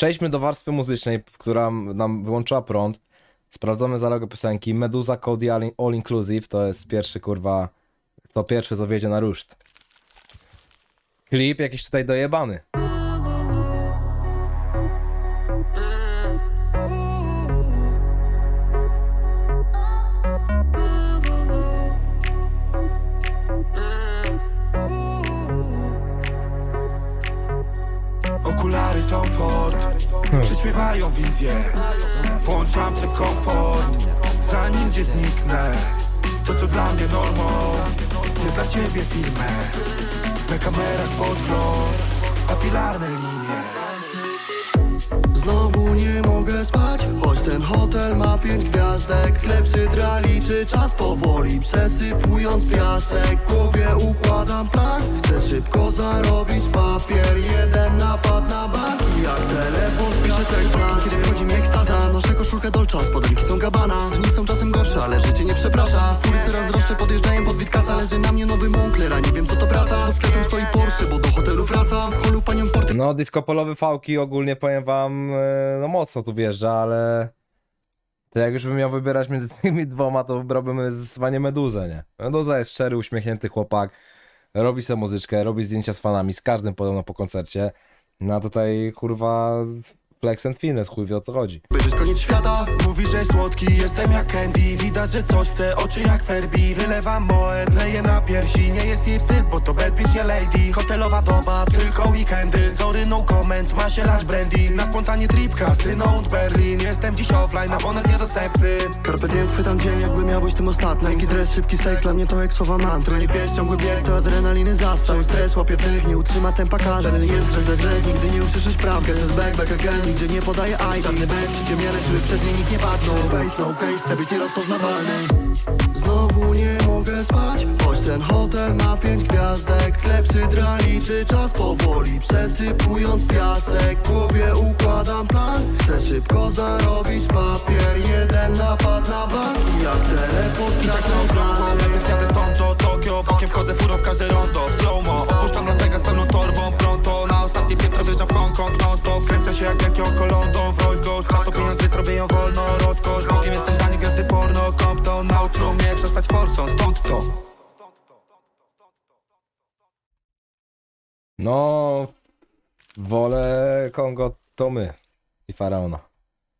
Przejdźmy do warstwy muzycznej, która nam wyłączyła prąd. Sprawdzamy zalogę piosenki. Meduza Cody All Inclusive to jest pierwszy kurwa. To pierwszy, co wiedzie na ruszt. Klip jakiś tutaj dojebany. Okulary Tom Ford Przyśpiewają wizję Włączam ten komfort Zanim gdzie zniknę. To co dla mnie normą Jest dla ciebie filmem. Na kamerach podgląd Papilarne linie. Znowu nie mogę spać, choć ten hotel ma pięć gwiazdek. Klepsydra liczy czas powoli, przesypując piasek. W głowie układam plan, chcę szybko zarobić papier. Jeden napad na bank. I jak telefon spiszę cel plan Kiedy wchodzi mi ekstaza, noszę koszulkę Dolce, spodenki są Gabbana. Dni są czasem gorsze, ale życie nie przeprasza. Fury coraz droższe, podjeżdżają pod Witkaca Leży na mnie nowy Moncler, nie wiem co to praca. Pod sklepem stoi Porsche, bo do hotelu wracam W holu panią porty No, disco polowy fałki ogólnie powiem wam, e, no mocno tu wjeżdża, ale to jak już bym miał wybierać między tymi dwoma, to wybrałbym zdecydowanie Meduzę, nie? Meduza jest szczery, uśmiechnięty chłopak, robi sobie muzyczkę, robi zdjęcia z fanami, z każdym podobno po koncercie. No a tutaj kurwa flex and fitness, chuj wie o co chodzi. Obejrzeć koniec świata, Mówi, że słodki, jestem jak candy. Widać, że coś chce, oczy jak Ferbi Wylewam moet, leję na piersi. Nie jest jej wstyd, bo to bad bitch, nie lady. Hotelowa doba, tylko weekendy. Sorry, no comment, ma się lash brandy. Na spontanie tripka, synąd Berlin. Jestem dziś offline, abonent niedostępny. Carpe diem chwytam dzień jakby miał być tym ostatnim Jaki dres, szybki seks, dla mnie to jak słowa mantry Nie pies, ciągły bieg, to adrenaliny zastrzał. Stres łapie wdech, nie utrzyma tempa każdy Jest grzech za grzech, nigdy nie usłyszysz prawdy. Jest back, back again, nigdy nie podaje ID Żadny back, przyciemniane, żeby przez nie nikt nie patrzył Face, no case, chcę być nierozpoznawalny. Znowu nie mogę spać, choć ten hotel ma pięć gwiazdek. Klepsydra liczy czas. Powoli, przesypując piasek. W głowie układam plan, chcę szybko zarobić papier. Jeden napad na bank. Jak telefon I tak plany drogą, więc jadę stąd do Tokio. Bokiem wchodzę furą w każde rondo przestać forsą, stąd to No, wolę Kongo to my i Faraona.